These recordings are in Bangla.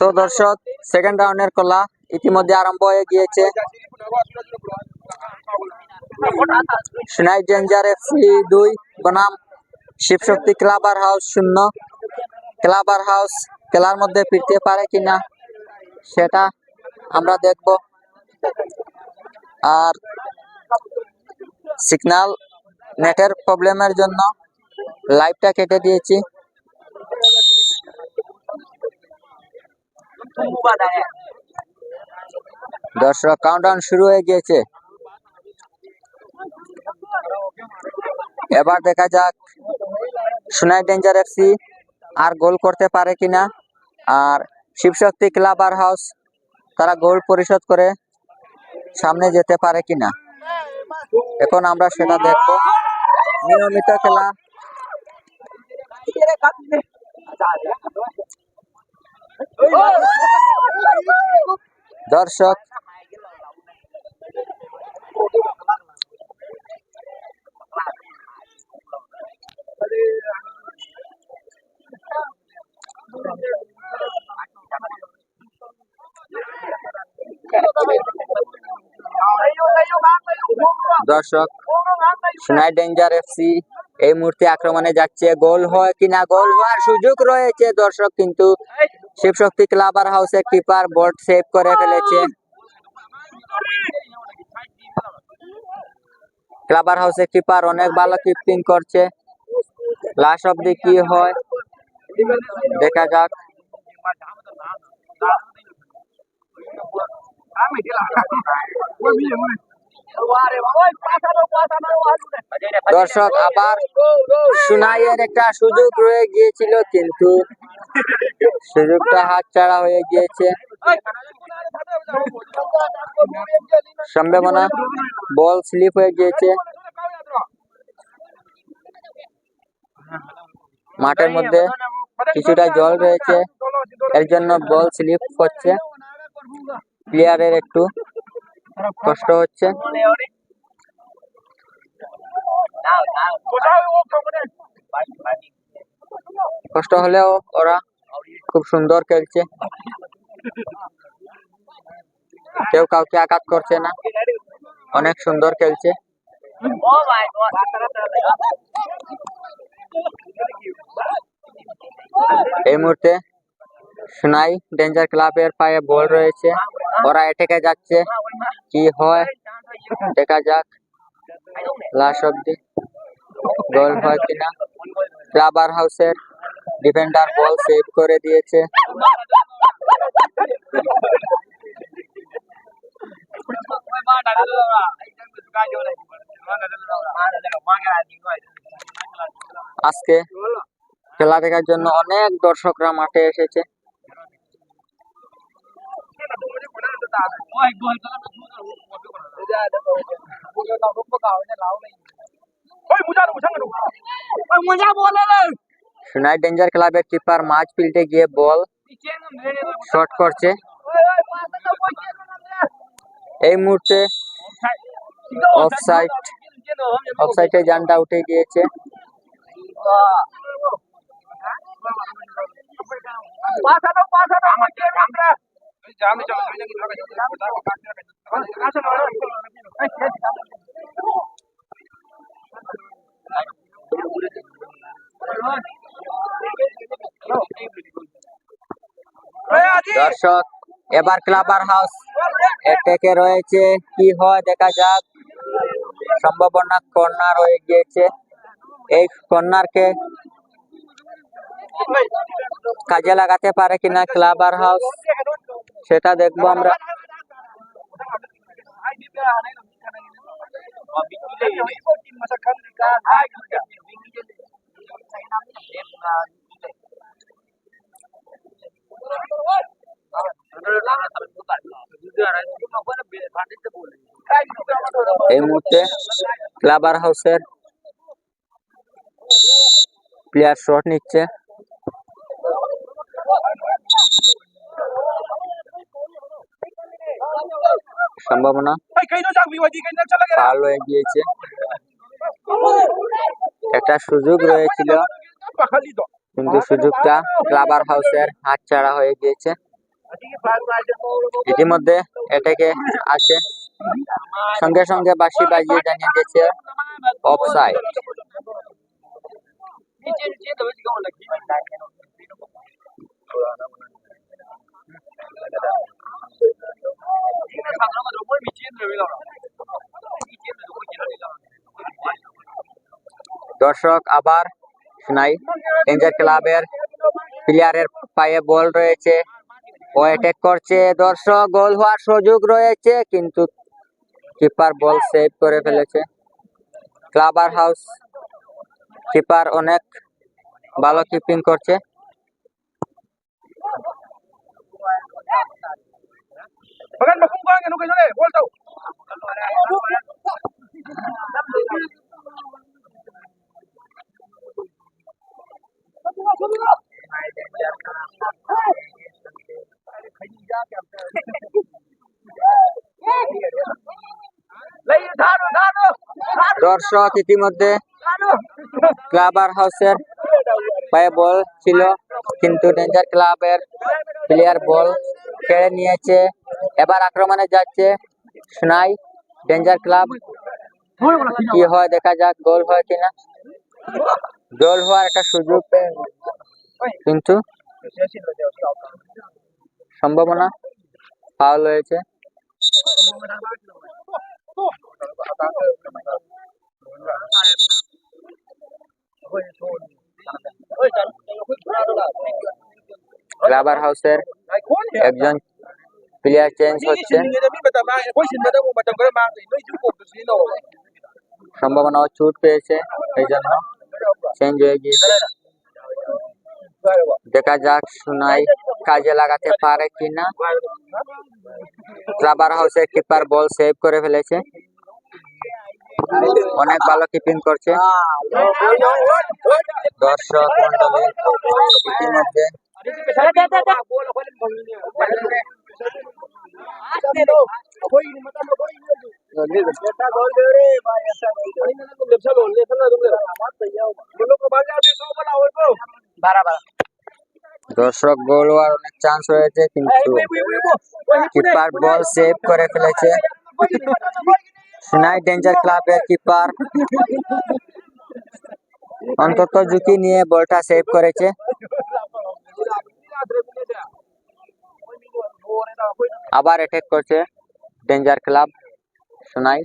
তো দর্শক সেকেন্ড রাউন্ডের খেলা ইতিমধ্যে আরম্ভ হয়ে গিয়েছে। সোনাই ডেঞ্জার এফসি দুই বনাম শিবশক্তি ক্লাবার হাউস শূন্য। ক্লাবার হাউস খেলার মধ্যে ফিরতে পারে কিনা, সেটা আমরা দেখব। আর সিগন্যাল নেটের প্রবলেমের জন্য লাইভটা কেটে দিয়েছি। দর্শক কাউন্টডাউন শুরু হয়ে গিয়েছে। এবার দেখা যাক সোনাই ডেঞ্জার এফসি আর গোল করতে পারে কিনা। আর শিবশক্তি ক্লাব আর হাউস তারা গোল পরিশোধ করে সামনে যেতে পারে কিনা। এখন আমরা সেটা দেখব। নিয়মিত খেলা। দর্শক দর্শক সোনাই ডেঞ্জার এফসি এই মুহূর্তে আক্রমণে যাচ্ছে। গোল হয় কিনা? গোল হওয়ার সুযোগ রয়েছে দর্শক, কিন্তু শিবশক্তি ক্লাব আর হাউসের কিপার বোর্ড সেভ করে ফেলেছে। ক্লাবার হাউসের কিপার অনেক ভালো কিপিং করছে। লাস্ট অব্দি কি হয়, দেখা যাক। দর্শক, আবার সুনাইয়ের একটা সুযোগ রয়ে গিয়েছিল, কিন্তু সুযোগটা হাতছাড়া হয়ে গিয়েছে। সম্ভাবনা, বল স্লিপ হয়ে গিয়েছে। মাঠের মধ্যে কিছুটা জল রয়েছে। এর জন্য বল স্লিপ করছে প্লেয়ারের একটু কষ্ট হচ্ছে। কষ্ট হলেও ওরা খুব সুন্দর খেলছে। কেউ কাউকে আঘাত করছে না। অনেক সুন্দর খেলছে। এই মুহূর্তে সোনাই ডেঞ্জার ক্লাবের পায়ে বল রয়েছে। ওরা এটেকে যাচ্ছে। কি হয়? দেখা যাক। লাস্ট অব্দি গোল হয় কিনা। ক্লাবার হাউসের ডিফেন্ডার বল সেভ করে দিয়েছে। আজকে খেলা দেখার জন্য অনেক দর্শকরা মাঠে এসেছে। সোনাই ডেঞ্জার ক্লাবের কিপার মাছ ফিল্ডে গিয়ে বল শট করছে। এই মুহূর্তে অফসাইড অফসাইডে জানটা উঠে গিয়েছে। দর্শক, এবার ক্লাবার হাউস এটেকে রয়েছে। কি হয় দেখা যাক। সম্ভাবনা কর্নার হয়ে গিয়েছে। এই কর্নারকে কাজে লাগাতে পারে কিনা ক্লাবার হাউস সেটা দেখব আমরা। এই মুহূর্তে ক্লাবার হাউসের প্লেয়ার শট নিচ্ছে। সম্ভাবনা। ভালো হয়ে গিয়েছে। একটা সুযোগ রয়েছিল। কিন্তু সুযোগটা ক্লাবার হাউসের হাতছাড়া হয়ে গিয়েছে। ইতিমধ্যে এটাকে আসে। সঙ্গে সঙ্গে বাঁশি বাজিয়ে জানিয়ে দিয়েছে অফসাইড দর্শক আবার শোনাই ডেঞ্জার ক্লাবের প্লেয়ারের পায়ে বল রয়েছে ও অ্যাটাক করছে দর্শক গোল হওয়ার সুযোগ রয়েছে কিন্তু কিপার বল সেভ করে ফেলেছে ক্লাবার হাউস কিপার অনেক ভালো কিপিং করছে দর্শক ইতিমধ্যে ক্লাবার হাউসের পায়ে বল ছিল, কিন্তু ডেঞ্জার ক্লাবের প্লেয়ার বল কেড়ে নিয়েছে। এবার আক্রমণে যাচ্ছে সোনাই ডেঞ্জার ক্লাব কি হয় দেখা যাক গোল হয় কিনা। গোল হওয়ার একটা সুযোগ কিন্তু সম্ভাবনা ফাউল হয়েছে। ক্লাবার হাউসের একজন প্লেয়ার চেঞ্জ হচ্ছে। সম্ভাবনা চোট পেয়েছে এই জন্য চেঞ্জ হয়ে গিয়েছে। দেখা যাক সোনাই কাজে লাগাতে পারে কিনা। ক্লাবার হাউসের কিপার বল সেভ করে ফেলেছে। অনেক ভালো কিপিং করছে দর্শক মন্ডলী ইতিমধ্যে দর্শক গোল হওয়ার অনেক চান্স হয়েছে কিন্তু কিপার বল সেভ করে ফেলেছে সোনাই ডেঞ্জার ক্লাবের কিপার অন্তত ঝুঁকি নিয়ে বলটা সেভ করেছে। আবার অ্যাটাক করছে ডেঞ্জার ক্লাব সোনাই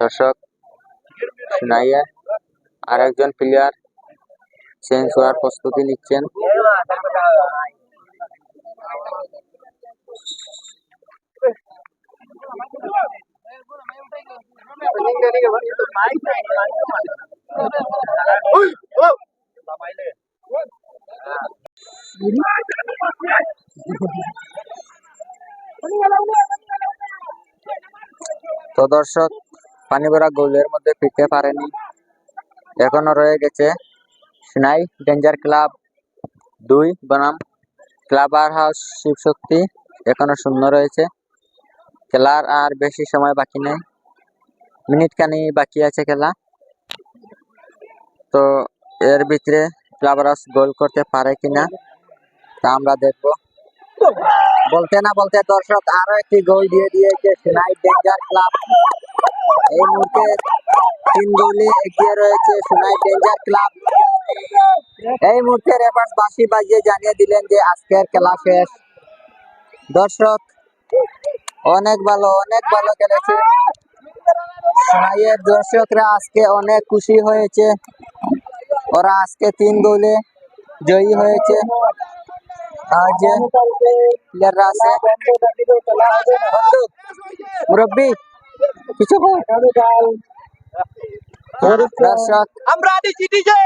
দর্শক সোনাইয়ের আরেকজন প্লেয়ার চেঞ্জ হওয়ার প্রস্তুতি নিচ্ছেন। তো দর্শক পানি ভরা গোলের মধ্যে ফিরতে পারেনি। এখনও রয়ে গেছে সিনাই ডেঞ্জার ক্লাব দুই বনাম। ক্লাবার হাউস শিবশক্তি এখনও শূন্য রয়েছে। খেলার আর বেশি সময় বাকি নেই। মিনিট খানি বাকি আছে খেলা। তো এর ভিতরে ক্লাবার হাউস গোল করতে পারে কিনা তা আমরা দেখব। বলতে না বলতে দর্শক আরও একটি গোল দিয়ে দিয়েছে সিনাই ডেঞ্জার ক্লাব এই মুহূর্তে তিন গোলে এগিয়ে রয়েছে সোনাই ডেঞ্জার ক্লাব এই মুহূর্তে রেফার্স বাঁশি বাজিয়ে জানিয়ে দিলেন যে আজকের খেলা শেষ। দর্শক, অনেক ভালো অনেক ভালো খেলেছে। সোনাইয়ের দর্শকরা আজকে অনেক খুশি হয়েছে। ওরা আজকে তিন গোলে জয়ী হয়েছে। যে প্লেয়াররা আছে মুরব্বি কিছু দর্শক আমরা আদি জিতেছে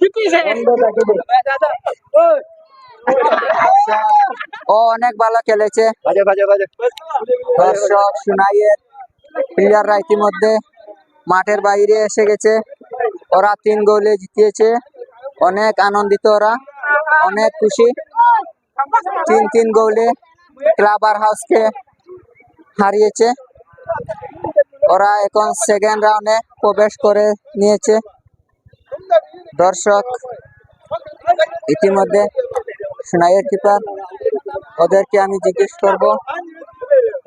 জিতেছে ও অনেক ভালো খেলেছে। বাজে বাজে বাজে দর্শক সুনাইয়ের প্লেয়াররা ইতিমধ্যে মাঠের বাইরে এসে গেছে। ওরা তিন গোলে জিতিয়েছে। অনেক আনন্দিত ওরা। অনেক খুশি। তিন তিন গোলে ক্লাবার হাউসকে হারিয়েছে। ওরা এখন সেকেন্ড রাউন্ডে প্রবেশ করে নিয়েছে। দর্শক ইতিমধ্যে সোনাইয়ের কিপার ওদেরকে আমি জিজ্ঞেস করব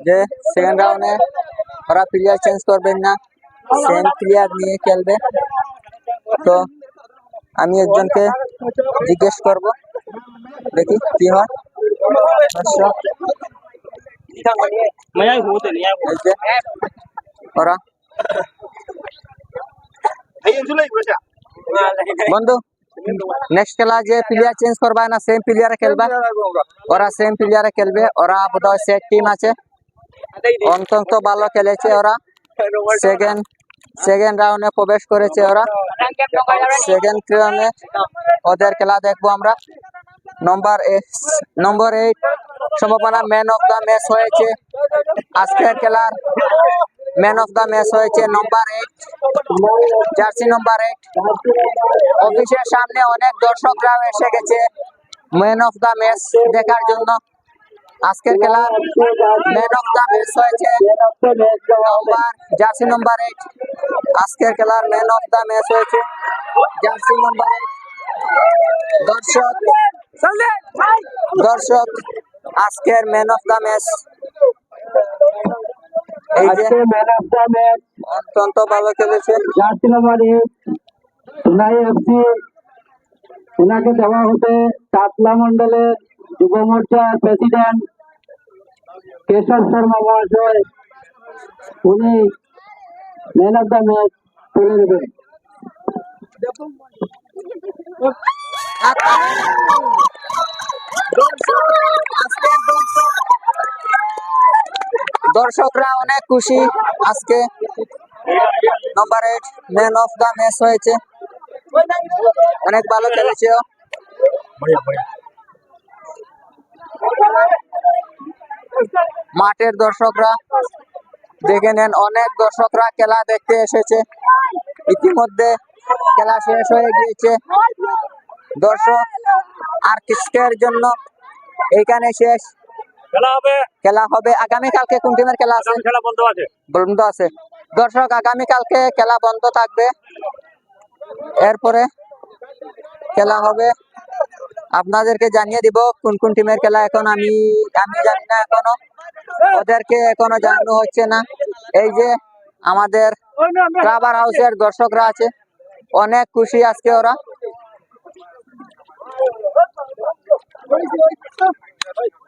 যে সেকেন্ড রাউন্ডে ওরা প্লেয়ার চেঞ্জ করবেন না সেম প্লেয়ার নিয়ে খেলবে। তো আমি একজনকে জিজ্ঞেস করব, দেখি কি হয়। দর্শক ওরা বন্ধু নেক্সট খেলা যে প্লেয়ার চেঞ্জ করবা, না সেম প্লেয়ারে খেলবা? ওরা সেম প্লেয়ারে খেলবে, ওরা বোধহয় সেট টিম আছে। অন্তত ভালো খেলেছে ওরা। সেকেন্ড সেকেন্ড রাউন্ডে প্রবেশ করেছে ওরা। সেকেন্ড রাউন্ডে ওদের খেলা দেখব আমরা। নম্বর নম্বর এইট সম্ভাবনা ম্যান অফ দ্য ম্যাচ হয়েছে। আজকের খেলার ম্যান অফ দ্য ম্যাচ হয়েছে number eight jersey number eight অফিসের সামনে অনেক দর্শকরাও এসে গেছে ম্যান অফ দ্য ম্যাচ দেখার জন্য। আজকের খেলা ম্যান অফ দ্য ম্যাচ হয়েছে নম্বর জার্সি নম্বর এইট আজকের খেলার ম্যান অফ দ্য ম্যাচ হয়েছে জার্সি নম্বর এইট দর্শক দর্শক আজকের ম্যান অফ দ্য ম্যাচ এই যে ম্যান অফ দ্য ম্যাচ অত্যন্ত ভালো খেলেছে। জার্সি নম্বর এক সোনাই এফসি ওনাকে দেওয়া হতে চাতলা মন্ডলের যুব মোর্চার প্রেসিডেন্ট কেশব শর্মা মহাশয় উনি ম্যান অফ দ্য ম্যাচ তুলে দেবেন। দর্শকরা অনেক খুশি আজকে। Number eight man of the match হয়েছে। অনেক ভালো খেলেছে মাঠের দর্শকরা দেখে নেন, অনেক দর্শকরা খেলা দেখতে এসেছে। ইতিমধ্যে খেলা শেষ হয়ে গিয়েছে। দর্শক, আর কিসকের জন্য এইখানে শেষ। খেলা হবে। খেলা হবে। আগামীকালকে কোন টিমের খেলা আছে? খেলা বন্ধ আছে। বন্ধ আছে। দর্শক আগামীকালকে খেলা বন্ধ থাকবে। এরপরে খেলা হবে। আপনাদেরকে জানিয়ে দিব কোন কোন টিমের খেলা এখন আমি আমি জানি না এখনও। ওদেরকে এখনও জানানো হচ্ছে না। এই যে আমাদের ক্লাবার হাউসের দর্শকরা আছে। অনেক খুশি আজকে ওরা। い。